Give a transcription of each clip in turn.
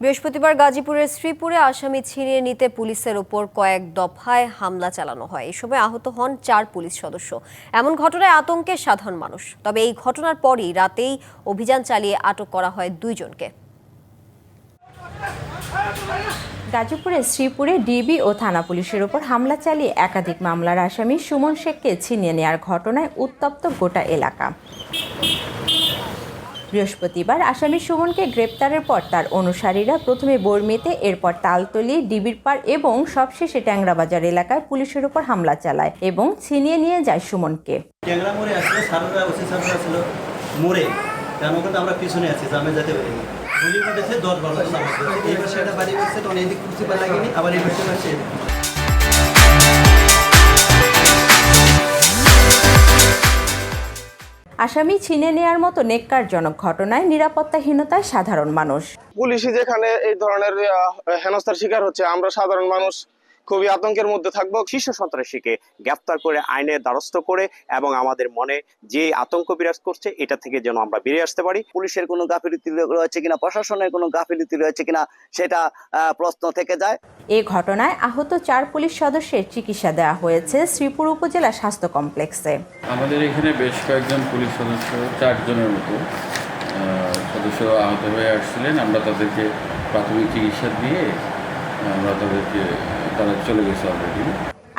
বৃহস্পতিবার গাজীপুরের শ্রীপুরে আসামি ছিনিয়ে নিতে পুলিশের ওপর কয়েক দফায় হামলা চালানো হয়। এই সময় আহত হন চার পুলিশ সদস্য। এমন ঘটনায় আতঙ্কে সাধারণ মানুষ। তবে এই ঘটনার পরই রাতেই অভিযান চালিয়ে আটক করা হয় দুইজনকে। গাজীপুরের শ্রীপুরে ডিবি ও থানা পুলিশের ওপর হামলা চালিয়ে একাধিক মামলার আসামি সুমন শেখকে ছিনিয়ে নেওয়ার ঘটনায় উত্তপ্ত গোটা এলাকা। বৃহস্পতিবার আসামি সুমনকে গ্রেপ্তারের পর তার অনুসারীরা প্রথমে বর্মিতে, এরপর তালতলি ডিবির পাড় এবং সবশেষে ট্যাংরাবাজার এলাকায় পুলিশের ওপর হামলা চালায় এবং ছিনিয়ে নিয়ে যায় সুমনকে। আমরা পিছনে আছি দশ বারো। এই একটা বাড়ি পা লাগেনি আবার এই আসামি ছিনে নেয়ার মতো নেককারজনক ঘটনায় নিরাপত্তাহীনতায় সাধারণ মানুষ। পুলিশই যেখানে এই ধরনের হেনস্থার শিকার হচ্ছে, আমরা সাধারণ মানুষ খুবই আতঙ্কের মধ্যে থাকব। শীর্ষ সন্ত্রাসীকে গ্রেফতার করে আইনের দ্বারস্থ করে এবং আমাদের মনে যে আতঙ্ক বিরাজ করছে এটা থেকে যেন আমরা বেরিয়ে আসতে পারি। পুলিশের কোনো গাফিলতি রয়েছে কিনা? প্রশাসনের কোনো গাফিলতি রয়েছে কিনা? সেটা প্রশ্ন থেকে যায়। এ ঘটনায় আহত চার পুলিশ সদস্যের চিকিৎসা দেওয়া হয়েছে শ্রীপুর উপজেলা স্বাস্থ্য কমপ্লেক্সে। আমাদের এখানে বেশ কয়েকজন পুলিশ সদস্য চারজনের মতো সদস্য আহত হয়ে আসছিলেন। আমরা তাদেরকে প্রাথমিক চিকিৎসা দিয়ে আমরা তাদেরকে, তারা চলে গেছে অলরেডি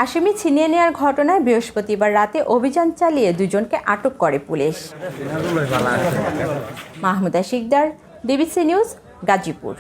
আসামি ছিনিয়ে নেওয়ার ঘটনায় বৃহস্পতিবার রাতে অভিযান চালিয়ে দুজনকে আটক করে police. Mahmuda Sikdar DBC news, Gazipur.